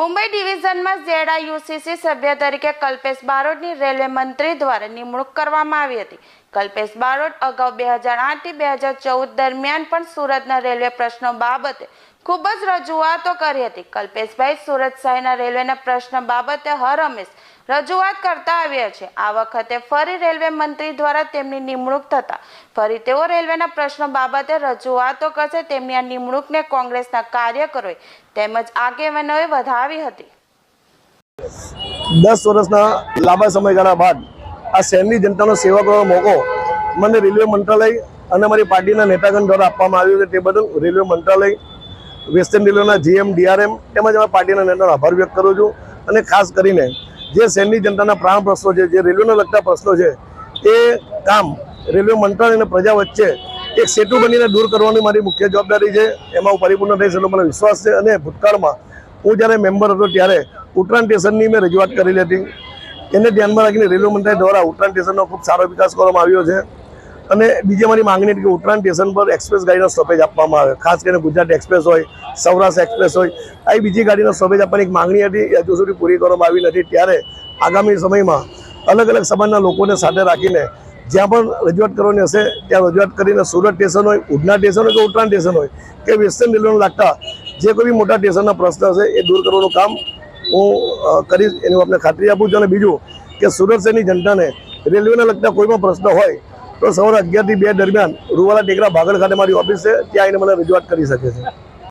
મુંબઈ ડિવિઝનમાં ઝેડઆઈયુસીસી સભ્ય તરીકે કલ્પેશ બારોટની રેલવે મંત્રી દ્વારા નિમણૂક કરવામાં આવી હતી. કલ્પેશ બારોટ અગાઉ બે હજાર આઠથી બે હજાર ચૌદ દરમિયાન પણ સુરતના રેલવે પ્રશ્નો બાબતે ખૂબ જ રજૂઆતો કરી હતી. કલ્પેશભાઈ સુરત શહેરના રેલવેના પ્રશ્ન બાબતે હર હંમેશ રજૂઆત કરતા આવ્યા છે. આ વખતે ફરી રેલવે મંત્રી દ્વારા તેમની નિમણૂક થતા ફરી તેઓ રેલવેના પ્રશ્ન બાબતે રજૂઆતો કરશે. તેમની આ નિમણૂકને કોંગ્રેસના કાર્યકરોએ તેમજ આગેવાનોએ વધાવી હતી. દસ વર્ષના લાંબા સમયગાળા બાદ આ શહેરની જનતાનો સેવા કરવાનો મોકો મને રેલવે મંત્રાલય અને મારી પાર્ટીના નેતાગણ દ્વારા આપવામાં આવ્યો છે. તે બદલ રેલવે મંત્રાલય વેસ્ટર્ન રેલવેના જીએમ ડીઆરએમ તેમજ અમે પાર્ટીના નેતાનો આભાર વ્યક્ત કરું છું. અને ખાસ કરીને જે શહેરની જનતાના પ્રાણ પ્રશ્નો છે, જે રેલવેને લગતા પ્રશ્નો છે, એ કામ રેલવે મંત્રાલય અને પ્રજા વચ્ચે એક સેતુ બનીને દૂર કરવાની મારી મુખ્ય જવાબદારી છે. એમાં હું પરિપૂર્ણ થઈશ એનો મને વિશ્વાસ છે અને ભૂતકાળમાં હું જ્યારે મેમ્બર હતો ત્યારે ઉત્તરાયણ સ્ટેશનની મેં રજૂઆત કરેલી હતી. એને ધ્યાનમાં રાખીને રેલવે મંત્રાલય દ્વારા ઉત્તરાયણ સ્ટેશનનો ખૂબ સારો વિકાસ કરવામાં આવ્યો છે. અને બીજી અમારી માંગણી કે ઉત્તરાયણ સ્ટેશન પર એક્સપ્રેસ ગાડીનો સ્ટોપેજ આપવામાં આવે. ખાસ કરીને ગુજરાત એક્સપ્રેસ હોય, સૌરાષ્ટ્ર એક્સપ્રેસ હોય, આવી બીજી ગાડીનો સ્ટોપેજ આપવાની એક માંગણી હતી હજુ સુધી પૂરી કરવામાં આવી નથી. ત્યારે આગામી સમયમાં અલગ અલગ સમાજના લોકોને સાથે રાખીને જ્યાં પણ રજૂઆત કરવાની હશે, ત્યાં રજૂઆત કરીને સુરત સ્ટેશન હોય, ઉધના સ્ટેશન હોય કે ઉત્તરાયણ સ્ટેશન હોય, કે વેસ્ટર્ન રેલવેને લાગતા જે કોઈ બી મોટા સ્ટેશનના પ્રશ્ન હશે, એ દૂર કરવાનું કામ હું કરીશ એની હું આપને ખાતરી આપું છું. અને બીજું કે સુરત શહેરની જનતાને રેલવેને લગતા કોઈ પણ પ્રશ્ન હોય તો સવારે અગિયારથી બે દરમિયાન રૂવાલા ટેકરા ભાગળ ખાતે મારી ઓફિસ છે. ત્યાં આવીને મને રજૂઆત કરી શકે છે.